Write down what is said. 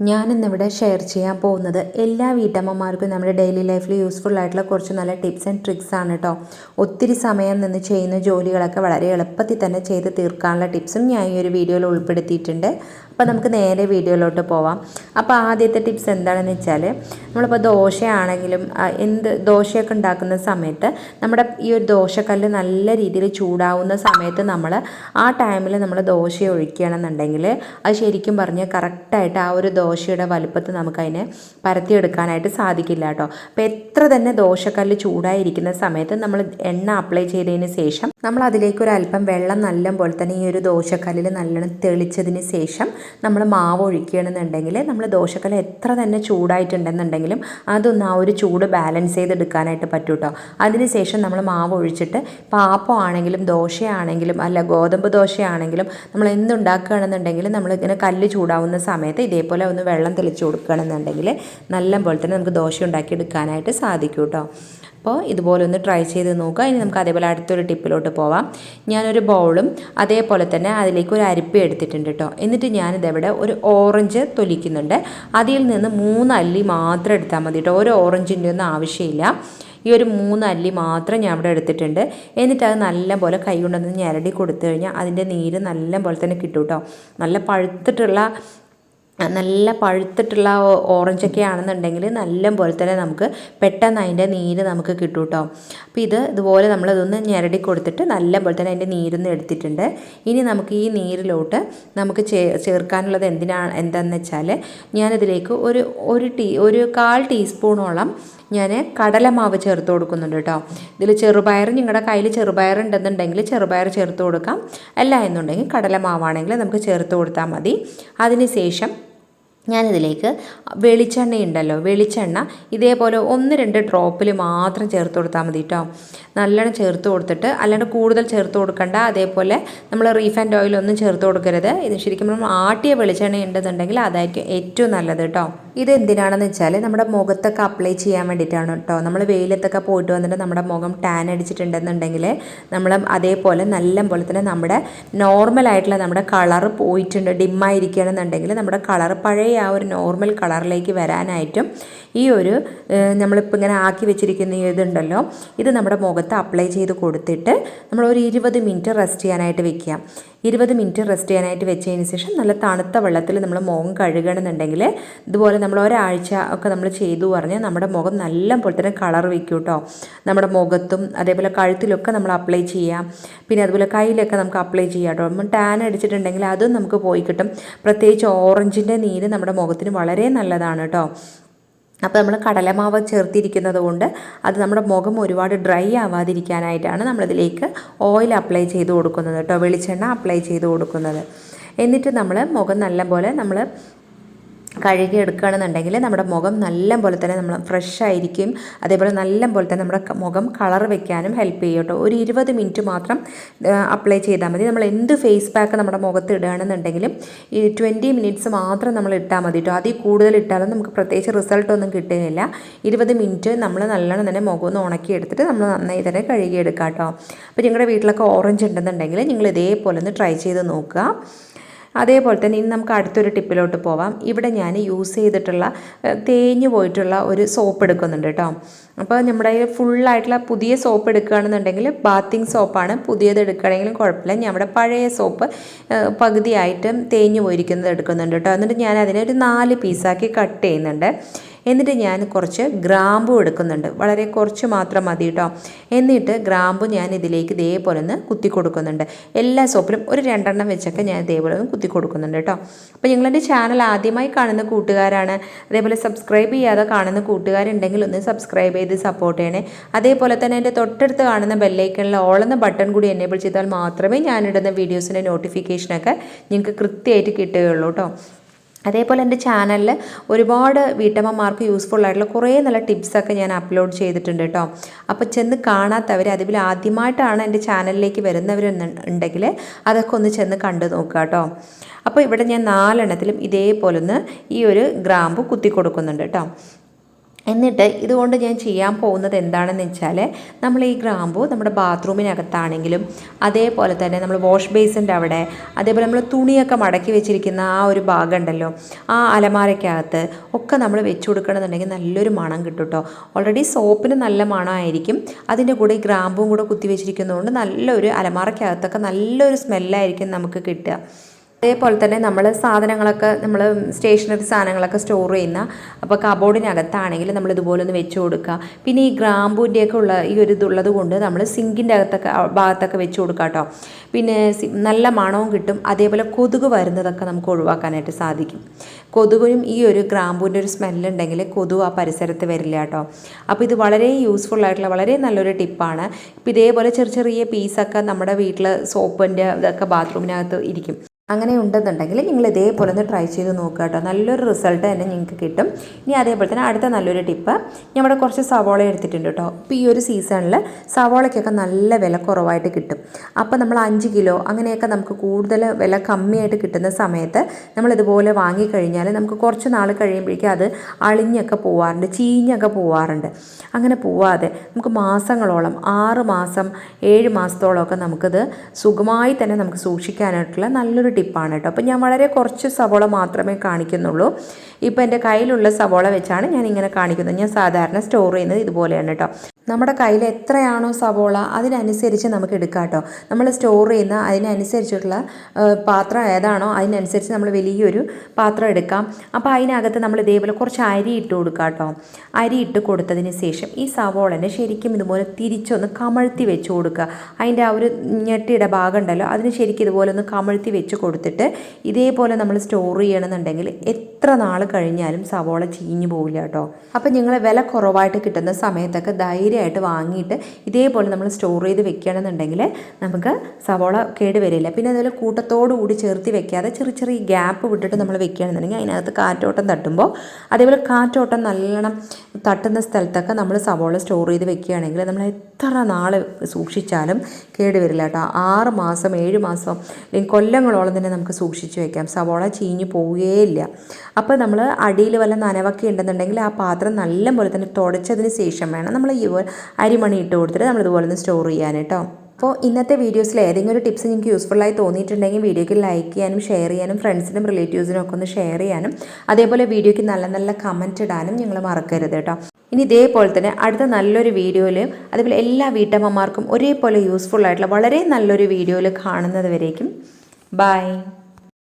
ഞാനിന്നിവിടെ ഷെയർ ചെയ്യാൻ പോകുന്നത് എല്ലാ വീട്ടമ്മമാർക്കും നമ്മുടെ ഡെയിലി ലൈഫിൽ യൂസ്ഫുൾ ആയിട്ടുള്ള കുറച്ച് നല്ല ടിപ്സ് ആൻഡ് ട്രിക്സ് ആണ് കേട്ടോ ഒത്തിരി സമയം നിന്ന് ചെയ്യുന്ന ജോലികളൊക്കെ വളരെ എളുപ്പത്തിൽ തന്നെ ചെയ്ത് തീർക്കാനുള്ള ടിപ്സും ഞാൻ ഈ ഒരു വീഡിയോയിൽ ഉൾപ്പെടുത്തിയിട്ടുണ്ട്. അപ്പോൾ നമുക്ക് നേരെ വീഡിയോയിലോട്ട് പോവാം. അപ്പോൾ ആദ്യത്തെ ടിപ്സ് എന്താണെന്ന് വെച്ചാൽ നമ്മളിപ്പോൾ ദോശയാണെങ്കിലും എന്ത് ദോശയൊക്കെ ഉണ്ടാക്കുന്ന സമയത്ത് നമ്മുടെ ഈ ഒരു ദോശക്കല്ല് നല്ല രീതിയിൽ ചൂടാവുന്ന സമയത്ത് നമ്മൾ ആ ടൈമിൽ നമ്മൾ ദോശ ഒഴിക്കുകയാണെന്നുണ്ടെങ്കിൽ അത് ശരിക്കും പറഞ്ഞ് കറക്റ്റായിട്ട് ആ ഒരു ദോശയുടെ വലുപ്പത്ത് നമുക്കതിനെ പരത്തിയെടുക്കാനായിട്ട് സാധിക്കില്ല കേട്ടോ. അപ്പോൾ എത്ര തന്നെ ദോശക്കല്ല് ചൂടായിരിക്കുന്ന സമയത്ത് നമ്മൾ എണ്ണ അപ്ലൈ ചെയ്തതിന് ശേഷം നമ്മൾ അതിലേക്ക് ഒരു അല്പം വെള്ളം നല്ല പോലെ തന്നെ ഈ ഒരു ദോശക്കല്ലിൽ നല്ലോണം തെളിച്ചതിന് ശേഷം നമ്മൾ മാവ് ഒഴിക്കുകയാണെന്നുണ്ടെങ്കിൽ നമ്മൾ ദോശക്കല്ല് എത്ര തന്നെ ചൂടായിട്ടുണ്ടെന്നുണ്ടെങ്കിലും അതൊന്ന് ആ ഒരു ചൂട് ബാലൻസ് ചെയ്തെടുക്കാനായിട്ട് പറ്റും കേട്ടോ അതിനുശേഷം നമ്മൾ മാവ് ഒഴിച്ചിട്ട് പാപ്പം ആണെങ്കിലും ദോശയാണെങ്കിലും അല്ല ഗോതമ്പ് ദോശയാണെങ്കിലും നമ്മൾ എന്തുണ്ടാക്കുകയാണെന്നുണ്ടെങ്കിൽ നമ്മളിങ്ങനെ കല്ല് ചൂടാവുന്ന സമയത്ത് ഇതേപോലെ ഒന്ന് വെള്ളം തെളിച്ച് കൊടുക്കുകയാണെന്നുണ്ടെങ്കിൽ നല്ല പോലെ തന്നെ നമുക്ക് ദോശ ഉണ്ടാക്കിയെടുക്കാനായിട്ട് സാധിക്കും കേട്ടോ അപ്പോൾ ഇതുപോലെ ഒന്ന് ട്രൈ ചെയ്ത് നോക്കുക. ഇനി നമുക്ക് അതേപോലെ അടുത്തൊരു ടിപ്പിലോട്ട് പോവാം. ഞാനൊരു ബൗളും അതേപോലെ തന്നെ അതിലേക്ക് ഒരു അരിപ്പ എടുത്തിട്ടുണ്ട് കേട്ടോ. എന്നിട്ട് ഞാനിതവിടെ ഒരു ഓറഞ്ച് തൊലിക്കുന്നുണ്ട്. അതിൽ നിന്ന് മൂന്ന് അല്ലി മാത്രം എടുത്താൽ മതി കേട്ടോ. ഒരു ഓറഞ്ചിന്റെ ഒന്നും ആവശ്യമില്ല. ഈ ഒരു മൂന്ന് അല്ലി മാത്രം ഞാൻ ഇവിടെ എടുത്തിട്ടുണ്ട്. എന്നിട്ട് അത് നല്ലപോലെ കൈ കൊണ്ടൊന്ന് ഞരടി കൊടുത്തു കഴിഞ്ഞാൽ അതിന്റെ നീര് നല്ല പോലെ തന്നെ കിട്ടും കേട്ടോ. നല്ല പഴുത്തിട്ടുള്ള നല്ല പഴുത്തിട്ടുള്ള ഓറഞ്ചൊക്കെ ആണെന്നുണ്ടെങ്കിൽ നല്ല പോലെ തന്നെ നമുക്ക് പെട്ടെന്ന് അതിന്റെ നീര് നമുക്ക് കിട്ടും കേട്ടോ അപ്പോൾ ഇത് ഇതുപോലെ നമ്മൾ ഇതൊന്ന് ഞെരടി കൊടുത്തിട്ട് നല്ല പോലെ തന്നെ അതിന്റെ നീരൊന്ന് എടുത്തിട്ടുണ്ട്. ഇനി നമുക്ക് ഈ നീരിലോട്ട് നമുക്ക് ചേർക്കാനുള്ളത് എന്തിനാണ് എന്താണെന്ന് വെച്ചാൽ ഞാനിതിലേക്ക് ഒരു ഒരു ടീ ഒരു കാൽ ടീസ്പൂണോളം ഞാൻ കടലമാവ് ചേർത്ത് കൊടുക്കുന്നുണ്ട് കേട്ടോ. ഇതിൽ ചെറുപയർ നിങ്ങളുടെ കയ്യിൽ ചെറുപയർ ഉണ്ടെന്നുണ്ടെങ്കിൽ ചെറുപയർ ചേർത്ത് കൊടുക്കാം. അല്ല എന്നുണ്ടെങ്കിൽ കടലമാവാണെങ്കിൽ നമുക്ക് ചേർത്ത് കൊടുത്താൽ മതി. അതിന് ശേഷം ഞാനിതിലേക്ക് വെളിച്ചെണ്ണ ഉണ്ടല്ലോ വെളിച്ചെണ്ണ. ഇതേപോലെ ഒന്ന് രണ്ട് ഡ്രോപ്പിൽ മാത്രം ചേർത്ത് കൊടുത്താൽ മതി കേട്ടോ നല്ലോണം ചേർത്ത് കൊടുത്തിട്ട് അല്ലാണ്ട് കൂടുതൽ ചേർത്ത് കൊടുക്കണ്ട. അതേപോലെ നമ്മൾ റീഫൈൻഡ് ഓയിൽ ഒന്നും ചേർത്ത് കൊടുക്കരുത്. ഇത് ശരിക്കും നമ്മൾ ആട്ടിയ വെളിച്ചെണ്ണ ഉണ്ടെന്നുണ്ടെങ്കിൽ അതായിരിക്കും ഏറ്റവും നല്ലത് കേട്ടോ ഇത് എന്തിനാണെന്ന് വെച്ചാൽ നമ്മുടെ മുഖത്തൊക്കെ അപ്ലൈ ചെയ്യാൻ വേണ്ടിയിട്ടാണ് കേട്ടോ നമ്മൾ വെയിലത്തൊക്കെ പോയിട്ട് വന്നിട്ട് നമ്മുടെ മുഖം ടാൻ അടിച്ചിട്ടുണ്ടെന്നുണ്ടെങ്കിൽ നമ്മൾ അതേപോലെ നല്ല പോലെ തന്നെ നമ്മുടെ നോർമൽ ആയിട്ടുള്ള നമ്മുടെ കളർ പോയിട്ടുണ്ട് ഡിമ്മായിരിക്കുകയാണെന്നുണ്ടെങ്കിൽ നമ്മുടെ കളർ പഴയ ആ ഒരു നോർമൽ കളറിലേക്ക് വരാനായിട്ടും ഈ ഒരു നമ്മളിപ്പോൾ ഇങ്ങനെ ആക്കി വെച്ചിരിക്കുന്ന ഇതുണ്ടല്ലോ ഇത് നമ്മുടെ മുഖത്ത് അപ്ലൈ ചെയ്ത് കൊടുത്തിട്ട് നമ്മൾ ഒരു ഇരുപത് മിനിറ്റ് റെസ്റ്റ് ചെയ്യാനായിട്ട് വെക്കുക. ഇരുപത് മിനിറ്റ് റെസ്റ്റ് ചെയ്യാനായിട്ട് വെച്ചതിന് ശേഷം നല്ല തണുത്ത വെള്ളത്തിൽ നമ്മൾ മുഖം കഴുകണമെന്നുണ്ടെങ്കിൽ ഇതുപോലെ നമ്മൾ ഒരാഴ്ച ഒക്കെ നമ്മൾ ചെയ്തു പറഞ്ഞാൽ നമ്മുടെ മുഖം നല്ല പോലെ തന്നെ കളർ വെക്കും കേട്ടോ നമ്മുടെ മുഖത്തും അതേപോലെ കഴുത്തിലൊക്കെ നമ്മൾ അപ്ലൈ ചെയ്യാം. പിന്നെ അതുപോലെ കയ്യിലൊക്കെ നമുക്ക് അപ്ലൈ ചെയ്യാം കേട്ടോ നമ്മൾ ടാൻ അടിച്ചിട്ടുണ്ടെങ്കിൽ അതും നമുക്ക് പോയി കിട്ടും. പ്രത്യേകിച്ച് ഓറഞ്ചിന്റെ നീര് നമ്മുടെ മുഖത്തിന് വളരെ നല്ലതാണ് കേട്ടോ അപ്പോൾ നമ്മൾ കടലമാവ് ചേർത്തിരിക്കുന്നത് കൊണ്ട് അത് നമ്മുടെ മുഖം ഒരുപാട് ഡ്രൈ ആവാതിരിക്കാനായിട്ടാണ് നമ്മളിതിലേക്ക് ഓയിൽ അപ്ലൈ ചെയ്ത് കൊടുക്കുന്നത് കേട്ടോ വെളിച്ചെണ്ണ അപ്ലൈ ചെയ്ത് കൊടുക്കുന്നത്. എന്നിട്ട് നമ്മൾ മുഖം നല്ലപോലെ നമ്മൾ കഴുകി എടുക്കുകയാണെന്നുണ്ടെങ്കിൽ നമ്മുടെ മുഖം നല്ല പോലെ തന്നെ നമ്മൾ ഫ്രഷ് ആയിരിക്കും. അതേപോലെ നല്ല പോലെ തന്നെ നമ്മുടെ മുഖം കളർ വെക്കാനും ഹെൽപ്പ് ചെയ്യും കേട്ടോ. ഒരു ഇരുപത് മിനിറ്റ് മാത്രം അപ്ലൈ ചെയ്താൽ മതി. നമ്മൾ എന്ത് ഫേസ് പാക്ക് നമ്മുടെ മുഖത്ത് ഇടുകയാണെന്നുണ്ടെങ്കിലും ഈ ട്വന്റി മിനിറ്റ്സ് മാത്രം നമ്മൾ ഇട്ടാൽ മതി കേട്ടോ. അതിൽ കൂടുതൽ ഇട്ടാലും നമുക്ക് പ്രത്യേകിച്ച് റിസൾട്ട് ഒന്നും കിട്ടുകയില്ല ഇരുപത് മിനിറ്റ് നമ്മൾ നല്ലോണം തന്നെ മുഖം ഒന്ന് ഉണക്കി എടുത്തിട്ട് നമ്മൾ നന്നായി തന്നെ കഴുകിയെടുക്കാം കേട്ടോ. അപ്പോൾ നിങ്ങളുടെ വീട്ടിലൊക്കെ ഓറഞ്ച് ഉണ്ടെന്നുണ്ടെങ്കിൽ നിങ്ങൾ ഇതേപോലെ ഒന്ന് ട്രൈ ചെയ്ത് നോക്കുക. അതേപോലെ തന്നെ ഇനി നമുക്ക് അടുത്തൊരു ടിപ്പിലോട്ട് പോവാം. ഇവിടെ ഞാൻ യൂസ് ചെയ്തിട്ടുള്ള തേഞ്ഞു പോയിട്ടുള്ള ഒരു സോപ്പ് എടുക്കുന്നുണ്ട് കേട്ടോ. അപ്പോൾ നമ്മുടെ ഫുള്ളായിട്ടുള്ള പുതിയ സോപ്പ് എടുക്കുകയാണെന്നുണ്ടെങ്കിൽ ബാത്തിങ് സോപ്പാണ്. പുതിയത് എടുക്കുകയാണെങ്കിലും കുഴപ്പമില്ല. ഞാൻ അവിടെ പഴയ സോപ്പ് പകുതിയായിട്ട് തേഞ്ഞു പോയിരിക്കുന്നത് എടുക്കുന്നുണ്ട് കേട്ടോ. എന്നിട്ട് ഞാൻ അതിനെ ഒരു നാല് പീസാക്കി കട്ട് ചെയ്യുന്നുണ്ട്. എന്നിട്ട് ഞാൻ കുറച്ച് ഗ്രാമ്പു എടുക്കുന്നുണ്ട്. വളരെ കുറച്ച് മാത്രം മതി കേട്ടോ എന്നിട്ട് ഗ്രാമ്പു ഞാൻ ഇതിലേക്ക് ഇതേപോലെ ഒന്ന് കുത്തി കൊടുക്കുന്നുണ്ട്. എല്ലാ സോപ്പിലും ഒരു രണ്ടെണ്ണം വെച്ചൊക്കെ ഞാൻ ഇതേപോലെ ഒന്ന് കുത്തി കൊടുക്കുന്നുണ്ട് കേട്ടോ അപ്പോൾ നിങ്ങളെന്റെ ചാനൽ ആദ്യമായി കാണുന്ന കൂട്ടുകാരാണ് അതേപോലെ സബ്സ്ക്രൈബ് ചെയ്യാതെ കാണുന്ന കൂട്ടുകാരുണ്ടെങ്കിൽ ഒന്ന് സബ്സ്ക്രൈബ് ചെയ്ത് സപ്പോർട്ട് ചെയ്യണേ. അതേപോലെ തന്നെ എന്റെ തൊട്ടടുത്ത് കാണുന്ന ബെല്ലൈക്കണിൽ ഓളെന്ന ബട്ടൺ കൂടി എനേബിൾ ചെയ്താൽ മാത്രമേ ഞാനിടുന്ന വീഡിയോസിന്റെ നോട്ടിഫിക്കേഷനൊക്കെ നിങ്ങൾക്ക് കൃത്യമായിട്ട് കിട്ടുകയുള്ളൂ കേട്ടോ അതേപോലെ എന്റെ ചാനലിൽ ഒരുപാട് വീട്ടമ്മമാർക്ക് യൂസ്ഫുൾ ആയിട്ടുള്ള കുറേ നല്ല ടിപ്സൊക്കെ ഞാൻ അപ്ലോഡ് ചെയ്തിട്ടുണ്ട് കേട്ടോ. അപ്പോൾ ചെന്ന് കാണാത്തവർ അതുപോലെ ആദ്യമായിട്ടാണ് എന്റെ ചാനലിലേക്ക് വരുന്നവർ ഉണ്ടെങ്കിൽ അതൊക്കെ ഒന്ന് ചെന്ന് കണ്ടു നോക്കുക കേട്ടോ. അപ്പോൾ ഇവിടെ ഞാൻ നാലെണ്ണത്തിലും ഇതേപോലെ ഒന്ന് ഈ ഒരു ഗ്രാമ്പ് കുത്തി കൊടുക്കുന്നുണ്ട് കേട്ടോ. എന്നിട്ട് ഇതുകൊണ്ട് ഞാൻ ചെയ്യാൻ പോകുന്നത് എന്താണെന്ന് വെച്ചാൽ നമ്മൾ ഈ ഗ്രാമ്പു നമ്മുടെ ബാത്റൂമിനകത്താണെങ്കിലും അതേപോലെ തന്നെ നമ്മൾ വാഷ് ബേസിന്റെ അവിടെ അതേപോലെ നമ്മൾ തുണിയൊക്കെ മടക്കി വെച്ചിരിക്കുന്ന ആ ഒരു ഭാഗം ഉണ്ടല്ലോ ആ അലമാരയ്ക്കകത്ത് ഒക്കെ നമ്മൾ വെച്ചു കൊടുക്കണമെന്നുണ്ടെങ്കിൽ നല്ലൊരു മണം കിട്ടും കേട്ടോ. ഓൾറെഡി സോപ്പിന് നല്ല മണമായിരിക്കും. അതിന്റെ കൂടെ ഈ ഗ്രാമ്പും കൂടെ കുത്തി വെച്ചിരിക്കുന്നതുകൊണ്ട് നല്ലൊരു അലമാരയ്ക്കകത്തൊക്കെ നല്ലൊരു സ്മെല്ലായിരിക്കും നമുക്ക് കിട്ടുക. അതേപോലെ തന്നെ നമ്മൾ സാധനങ്ങളൊക്കെ നമ്മൾ സ്റ്റേഷനറി സാധനങ്ങളൊക്കെ സ്റ്റോർ ചെയ്യുന്ന അപ്പോൾ കബോർഡിനകത്താണെങ്കിൽ നമ്മൾ ഇതുപോലെ ഒന്ന് വെച്ച് കൊടുക്കുക. പിന്നെ ഈ ഗ്രാമ്പൂന്റെയൊക്കെ ഉള്ള ഈ ഒരു ഇതുള്ളത് കൊണ്ട് നമ്മൾ സിങ്കിന്റെ അകത്തൊക്കെ ഭാഗത്തൊക്കെ വെച്ച് കൊടുക്കുക കേട്ടോ. പിന്നെ നല്ല മണവും കിട്ടും. അതേപോലെ കൊതുക് വരുന്നതൊക്കെ നമുക്ക് ഒഴിവാക്കാനായിട്ട് സാധിക്കും. കൊതുകിനും ഈ ഒരു ഗ്രാമ്പൂന്റെ ഒരു സ്മെല്ലുണ്ടെങ്കിൽ കൊതുക് ആ പരിസരത്ത് വരില്ല കേട്ടോ. അപ്പോൾ ഇത് വളരെ യൂസ്ഫുൾ ആയിട്ടുള്ള വളരെ നല്ലൊരു ടിപ്പാണ് ഇപ്പോൾ ഇതേപോലെ ചെറിയ ചെറിയ പീസൊക്കെ നമ്മുടെ വീട്ടിൽ സോപ്പിന്റെ ഇതൊക്കെ ബാത്റൂമിനകത്ത് ഇരിക്കും. അങ്ങനെ ഉണ്ടെന്നുണ്ടെങ്കിൽ നിങ്ങൾ ഇതേപോലെ ഒന്ന് ട്രൈ ചെയ്ത് നോക്കുക കേട്ടോ. നല്ലൊരു റിസൾട്ട് തന്നെ നിങ്ങൾക്ക് കിട്ടും. ഇനി അതേപോലെ തന്നെ അടുത്ത നല്ലൊരു ടിപ്പ് നമ്മുടെ കുറച്ച് സവോള എടുത്തിട്ടുണ്ട് കേട്ടോ. ഇപ്പോൾ ഈ ഒരു സീസണിൽ സവോളയ്ക്കൊക്കെ നല്ല വില കുറവായിട്ട് കിട്ടും. അപ്പോൾ നമ്മൾ അഞ്ച് കിലോ അങ്ങനെയൊക്കെ നമുക്ക് കൂടുതൽ വില കമ്മിയായിട്ട് കിട്ടുന്ന സമയത്ത് നമ്മളിതുപോലെ വാങ്ങിക്കഴിഞ്ഞാൽ നമുക്ക് കുറച്ച് നാൾ കഴിയുമ്പോഴേക്കും അത് അളിഞ്ഞൊക്കെ പോവാറുണ്ട് ചീഞ്ഞൊക്കെ പോവാറുണ്ട്. അങ്ങനെ പോവാതെ നമുക്ക് മാസങ്ങളോളം ആറ് മാസം ഏഴ് മാസത്തോളമൊക്കെ നമുക്കിത് സുഖമായി തന്നെ നമുക്ക് സൂക്ഷിക്കാനായിട്ടുള്ള നല്ലൊരു ടിപ്പാണ് കേട്ടോ. അപ്പോൾ ഞാൻ വളരെ കുറച്ച് സവോള മാത്രമേ കാണിക്കുന്നുള്ളൂ. ഇപ്പോൾ എന്റെ കയ്യിലുള്ള സവോള വെച്ചാണ് ഞാൻ ഇങ്ങനെ കാണിക്കുന്നത്. ഞാൻ സാധാരണ സ്റ്റോർ ചെയ്യുന്നത് ഇതുപോലെയാണ് കേട്ടോ. നമ്മുടെ കയ്യിൽ എത്രയാണോ സവോള അതിനനുസരിച്ച് നമുക്ക് എടുക്കാം കേട്ടോ നമ്മൾ സ്റ്റോർ ചെയ്യുന്ന അതിനനുസരിച്ചിട്ടുള്ള പാത്രം ഏതാണോ അതിനനുസരിച്ച് നമ്മൾ വലിയൊരു പാത്രം എടുക്കാം. അപ്പോൾ അതിനകത്ത് നമ്മൾ ഇതേപോലെ കുറച്ച് അരി ഇട്ട് കൊടുക്കാം കേട്ടോ അരി ഇട്ട് കൊടുത്തതിന് ശേഷം ഈ സവോളനെ ശരിക്കും ഇതുപോലെ തിരിച്ചൊന്ന് കമഴ്ത്തി വെച്ച് കൊടുക്കുക. അതിന്റെ ആ ഒരു ഞെട്ടിയുടെ ഭാഗം ഉണ്ടല്ലോ അതിന് ശരിക്കും ഇതുപോലെ ഒന്ന് കമഴ്ത്തി വെച്ച് കൊടുത്തിട്ട് ഇതേപോലെ നമ്മൾ സ്റ്റോർ ചെയ്യണമെന്നുണ്ടെങ്കിൽ എത്ര നാൾ കഴിഞ്ഞാലും സവോള ചീഞ്ഞു പോവില്ല കേട്ടോ. അപ്പം നിങ്ങൾ വില കുറവായിട്ട് കിട്ടുന്ന സമയത്തൊക്കെ ധൈര്യമായിട്ട് വാങ്ങിയിട്ട് ഇതേപോലെ നമ്മൾ സ്റ്റോർ ചെയ്ത് വെക്കുകയാണെന്നുണ്ടെങ്കിൽ നമുക്ക് സവോള കേട് വരില്ല. പിന്നെ അതുപോലെ കൂട്ടത്തോടുകൂടി ചേർത്തി വെക്കാതെ ചെറിയ ചെറിയ ഗ്യാപ്പ് വിട്ടിട്ട് നമ്മൾ വെക്കുകയാണെന്നുണ്ടെങ്കിൽ അതിനകത്ത് കാറ്റോട്ടം തട്ടുമ്പോൾ അതേപോലെ കാറ്റോട്ടം നല്ലോണം തട്ടുന്ന സ്ഥലത്തൊക്കെ നമ്മൾ സവോള സ്റ്റോർ ചെയ്ത് വെക്കുകയാണെങ്കിൽ നമ്മൾ എത്ര നാൾ സൂക്ഷിച്ചാലും കേട് വരില്ല കേട്ടോ. ആറ് മാസം ഏഴ് മാസം അല്ലെങ്കിൽ കൊല്ലങ്ങളോളം തന്നെ നമുക്ക് സൂക്ഷിച്ച് വയ്ക്കാം സവോള ചീഞ്ഞു പോവുകയില്ല അപ്പോൾ നമ്മൾ അടിയിൽ വല്ല നനവൊക്കെ ഉണ്ടെന്നുണ്ടെങ്കിൽ ആ പാത്രം നല്ല പോലെ തന്നെ തുടച്ചതിന് ശേഷം വേണം നമ്മൾ ഈ അരിമണി ഇട്ട് കൊടുത്തിട്ട് നമ്മൾ ഇതുപോലെ ഒന്ന് സ്റ്റോർ ചെയ്യാൻ കേട്ടോ. അപ്പോൾ ഇന്നത്തെ വീഡിയോസിൽ ഏതെങ്കിലും ഒരു ടിപ്സ് നിങ്ങൾക്ക് യൂസ്ഫുള്ളായി തോന്നിയിട്ടുണ്ടെങ്കിൽ വീഡിയോയ്ക്ക് ലൈക്ക് ചെയ്യാനും ഷെയർ ചെയ്യാനും ഫ്രണ്ട്സിനും റിലേറ്റീവ്സിനും ഒക്കെ ഒന്ന് ഷെയർ ചെയ്യാനും അതേപോലെ വീഡിയോയ്ക്ക് നല്ല നല്ല കമന്റ് ഇടാനും നിങ്ങൾ മറക്കരുത് കേട്ടോ. ഇനി ഇതേപോലെ തന്നെ അടുത്ത നല്ലൊരു വീഡിയോയിൽ അതേപോലെ എല്ലാ വീട്ടമ്മമാർക്കും ഒരേപോലെ യൂസ്ഫുൾ ആയിട്ടുള്ള വളരെ നല്ലൊരു വീഡിയോയിൽ കാണുന്നത് വരേക്കും. ബൈ